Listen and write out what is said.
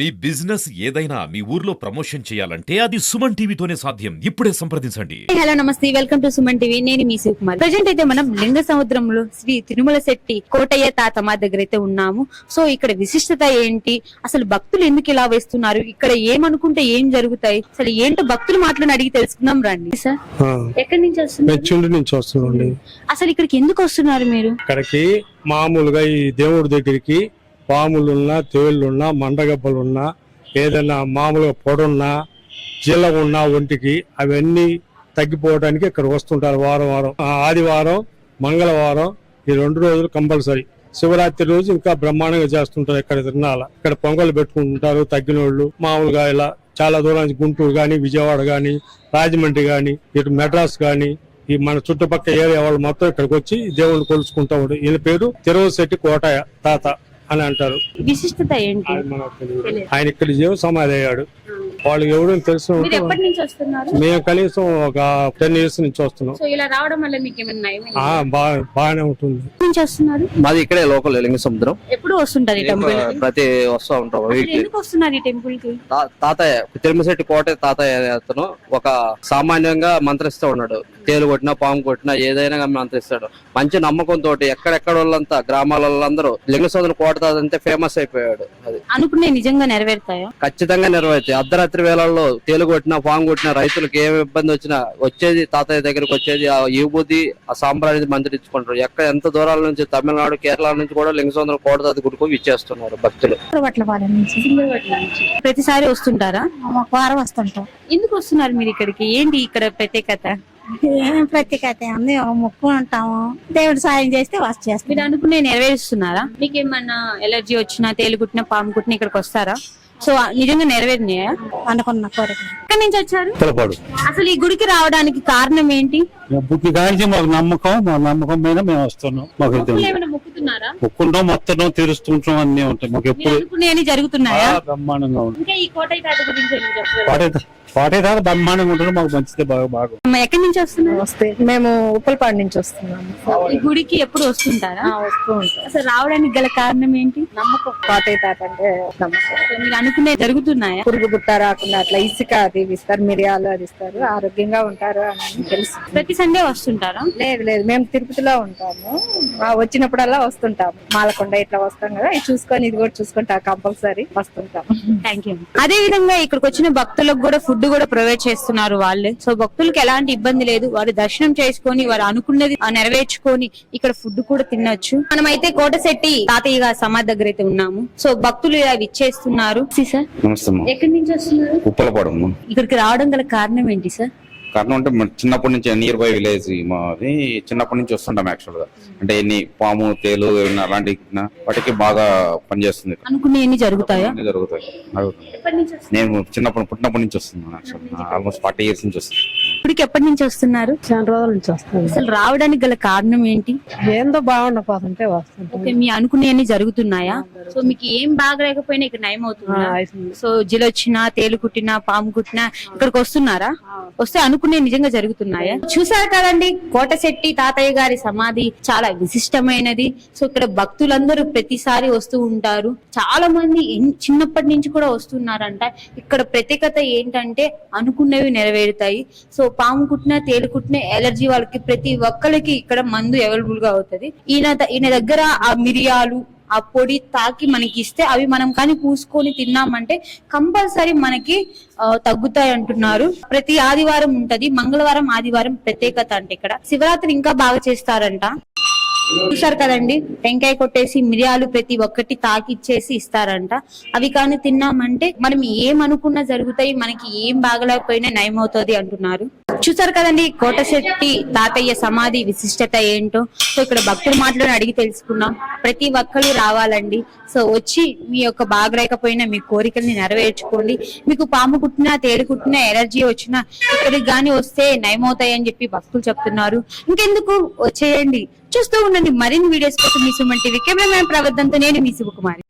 మీ business ఏదైనా మీ ఊర్లో promotion చేయాలంటే అది సుమన్ టీవీతోనే సాధ్యం. ఇప్పుడే సంప్రదించండి. హలో నమస్తే. వెల్కమ్ టు సుమన్ టీవీ నేను మీ శివకుమార్. ప్రజెంట్ అయితే మనం లింగ సముద్రంలో శ్రీ తిరుమల శెట్టి కోటయ్య తాతమ్మ దగ్గర అయితే ఉన్నాము. సో ఇక్కడ విశిష్టత ఏంటి? అసలు భక్తులు ఎందుకు ఇలా వేస్తున్నారు? ఇక్కడ ఏమనుకుంటే ఏం జరుగుతాయి? అసలు ఏంటో భక్తులు మాటలను అడిగి తెలుసుకుందాం రండి. సార్ ఎక్కడి నుంచి వస్తున్నారు? నుంచి అసలు ఇక్కడికి ఎందుకు వస్తున్నారు మీరు? ఇక్కడికి మామూలుగా ఈ దేవుడి దగ్గరికి పాములున్నా తేళ్ళున్నా మండగబ్బలున్నా ఏదైనా మామూలుగా పొడున్నా జీల ఉన్నా ఒంటికి అవన్నీ తగ్గిపోవడానికి ఇక్కడ వస్తుంటారు వారం వారం. ఆ, ఆదివారం మంగళవారం ఈ రెండు రోజులు కంపల్సరీ. శివరాత్రి రోజు ఇంకా బ్రహ్మాండంగా చేస్తుంటారు ఇక్కడ తిరణాల ఇక్కడ పొంగలు పెట్టుకుంటుంటారు తగ్గిన వాళ్ళు మామూలుగా ఇలా చాలా దూరం నుంచి గుంటూరు కానీ విజయవాడ కానీ రాజమండ్రి కానీ ఇటు మెడ్రాస్ కానీ ఈ మన చుట్టుపక్కల ఏరియా వాళ్ళు మొత్తం ఇక్కడికి వచ్చి దేవుణ్ణి కొలుచుకుంటా ఉంటారు. ఈయన పేరు తిరువశెట్టి కోటయ్య తాత. అని అంటారు. విశిష్టత ఏంటి? ఆయన మనకు తెలియదు. తెలియదు. ఆయన ఇక్కడ జీవ సమాధి అయ్యాడు. వాళ్ళు ఎవరు తెలిసి మీరు ఉంటే ఎప్పటి నుంచి వస్తున్నారు? మేము కనీసం ఒక టెన్ ఇయర్స్ నుంచి వస్తున్నాం. సో ఇలా రావడం వల్ల మీకు ఏమన్నా ఆ, బా బాగానే ఉంటుంది. నుంచి వస్తున్నారు? మాది ఇక్కడే లోకల్ లింగ సముద్రం. ఎప్పుడు వస్తుంటారు ఈ టెంపుల్ ప్రతి వస్తూ ఉంటాం వీక్లీ. ఎందుకు వస్తున్నారు ఈ టెంపుల్కి? తా- తాతయ్య తిరుమలశెట్టి కోట తాతయ్య అనే అతను ఒక సామాన్యంగా మంత్రిస్తూ ఉన్నాడు. తేలు కొట్టినా పాము కొట్టినా ఏదైనా కానీ మంత్రిస్తాడు. మంచి నమ్మకంతో ఎక్కడెక్కడ వాళ్ళంతా గ్రామాల వాళ్ళందరూ లింగ సముద్రం కోట తాత అంటే ఫేమస్ అయిపోయాడు అది. అనుకునే నిజంగా నెరవేరుతాయా? ఖచ్చితంగా నెరవేర్తాయి. అర్ధరాత్రి వేళల్లో తేలు కొట్టినా పాము కొట్టినా రైతులకు ఏ ఇబ్బంది వచ్చినా వచ్చేది తాతయ్య దగ్గరికి వచ్చేది ఆ యువతి ఆ సాంబ్రాన్ని మంత్రించుకుంటారు ఎక్కడ ఎంత దూరాల నుంచి? తమిళనాడు కేరళ నుంచి కూడా లింగ సముద్రం కోట తాత గుడికి ఇచ్చేస్తున్నారు భక్తులు. ప్రతిసారి వస్తుంటారా? వారం వస్తుంటాం. ఎందుకు వస్తున్నారు మీరు ఇక్కడికి? ఏంటి ఇక్కడ ప్రత్యేకత? ఏం ప్రత్యేకత ఉంది మొక్కు ఉంటాము దేవుడు సాయం చేస్తే వాసు మీరు చేస్తాం అనుకునే నెరవేరుస్తున్నారా? మీకు ఏమన్నా ఎలర్జీ వచ్చినా తేలు కుట్టినా పాము కుట్టినా ఇక్కడికి వస్తారా? సో నిజంగా నెరవేరినాయా? అనుకున్న కోరిక. ఎక్కడి నుంచి వచ్చారు? పిలపాడు అసలు ఈ గుడికి రావడానికి కారణం ఏంటి? బుక్కి కానించి మాకు నమ్మకం మా నమ్మకం మీద మేము వస్తున్నాం. మాకు ఇది భక్తులు ఉంది. ఏమైనా మొక్కుతున్నారా? ఒక్కుంటాం మొత్తం తీరుస్తుంటాం అన్ని ఉంటాయి. మాకు మీరు ఎప్పుడు అనుకునేవి జరుగుతున్నాయా? ఆ, బ్రహ్మాండంగా ఉంది. ఇంకా ఈ గురించి ఏమైనా? పాటే పాటే బ్రహ్మాండంగా ఉంటుంది. మాకు మంచిదే బాగా బాగా అమ్మ, ఎక్కడి నుంచి వస్తున్నారు? వస్తే మేము ఉప్పలపాడు నుంచి వస్తున్నాము. ఈ గుడికి ఎప్పుడు వస్తుంటారా? వస్తూ ఉంటాం. అసలు రావడానికి గల కారణం ఏంటి? నమ్మకం. కోటయ్య తాత అంటే నమ్మకం. మీరు అనుకునే జరుగుతున్నాయా? పురుగు బుట్ట రాకుండా అట్లా ఇసుక అది ఇస్తారు మిరియాలు అది ఇస్తారు ఆరోగ్యంగా ఉంటారు అని తెలుసు. ప్రతి సండే వస్తుంటారా? లేదు లేదు మేము తిరుపతిలో ఉంటాము. ఆ, వచ్చినప్పుడల్లా వస్తుంటాము. మాలకొండ ఇట్లా వస్తాం కదా ఇది చూసుకొని ఇది కూడా చూసుకుంటా కంపల్సరీ వస్తుంటాం థ్యాంక్ యూ అదే విధంగా ఇక్కడికి వచ్చిన భక్తులకు కూడా ఫుడ్ కూడా ప్రొవైడ్ చేస్తున్నారు వాళ్ళే. సో భక్తులకు ఎలాంటి ఇబ్బంది లేదు. వారు దర్శనం చేసుకొని వారు అనుకున్నది ఆ నెరవేర్చుకొని ఇక్కడ ఫుడ్ కూడా తినొచ్చు. మనం అయితే కోటశెట్టి తాతయ్య గారి సమాధి దగ్గర అయితే ఉన్నాము. సో భక్తులు ఇలా ఇచ్చేస్తున్నారు సార్. నమస్తే అమ్మా. ఎక్కడి నుంచి వస్తున్నారు? ఉప్పలపాడమ్మ ఇక్కడికి రావడం గల కారణం ఏంటి సార్? కారణం అంటే చిన్నప్పటి నుంచి నియర్ బై విలేజ్ మాది. చిన్నప్పటి నుంచి వస్తుంటాం యాక్చువల్గా. అంటే ఎన్ని పాము తేలు ఏమైనా అలాంటి వాటికి బాగా పనిచేస్తుంది. అనుకునేవి జరుగుతాయా? జరుగుతాయి. నేను చిన్నప్పటి పుట్టినప్పటి నుంచి వస్తున్నాను ఆల్మోస్ట్ ఫార్టీ ఇయర్స్ నుంచి వస్తున్నాను. ఇప్పటికి ఎప్పటి నుంచి వస్తున్నారు? చాలా రోజుల నుంచి వస్తాం అసలు రావడానికి గల కారణం ఏంటి? ఏందో బాగుండపోతుంటే వస్తుంటాం ఓకే మీ అనుకునేవి జరుగుతున్నాయా? సో మీకు ఏం బాగలేకపోయినా ఇక్కడ నయం అవుతుందా? సో జిలొచ్చినా తేలు కుట్టినా పాము కుట్టినా ఇక్కడికి వస్తున్నారా? వస్తే అనుకునే నిజంగా జరుగుతున్నాయా? చూసారు కదండి కోటశెట్టి తాతయ్య గారి సమాధి చాలా విశిష్టమైనది. సో ఇక్కడ భక్తులందరూ ప్రతిసారి వస్తూ ఉంటారు. చాలా మంది ఎన్- చిన్నప్పటి నుంచి కూడా వస్తున్నారంట. ఇక్కడ ప్రత్యేకత ఏంటంటే అనుకున్నవి నెరవేరుతాయి. సో పాము కుట్టినా తేలు కుట్టిన ఎలర్జీ వాళ్ళకి ప్రతి ఒక్కరికి ఇక్కడ మందు అవైలబుల్గా అవుతుంది. ఈయన ఈయన దగ్గర ఆ మిరియాలు ఆ పొడి తాకి మనకి ఇస్తే అవి మనం కానీ పూసుకొని తిన్నామంటే కంపల్సరీ మనకి తగ్గుతాయి అంటున్నారు. ప్రతి ఆదివారం ఉంటది. మంగళవారం ఆదివారం ప్రత్యేకత అంటే ఇక్కడ. శివరాత్రి ఇంకా బాగా చేస్తారంట. చూసారు కదండి? టెంకాయ కొట్టేసి మిరియాలు ప్రతి ఒక్కటి తాకిచ్చేసి ఇస్తారంట. అవి కానీ తిన్నామంటే మనం ఏం అనుకున్నా జరుగుతాయి మనకి ఏం బాగలేకపోయినా నయమవుతుంది అంటున్నారు. చూసారు కదండి కోటశెట్టి తాతయ్య సమాధి విశిష్టత ఏంటో. సో ఇక్కడ భక్తుల మాటలను అడిగి తెలుసుకున్నాం ప్రతి ఒక్కరు రావాలండి. సో వచ్చి మీ యొక్క బాగలేకపోయినా మీ కోరికల్ని నెరవేర్చుకోండి. మీకు పాము కుట్టినా తేడు కుట్టినా ఎలర్జీ వచ్చినా ఇక్కడికి కానీ వస్తే నయమవుతాయని చెప్పి భక్తులు చెప్తున్నారు. ఇంకెందుకు? వచ్చేయండి. చూస్తూ ఉండండి. మరిన్ని వీడియోస్ కోసం మీ సుమన్ టీవీ కెమెరామ్యాన్ ప్రవర్ధంతో నేను మీ శివకుమారి.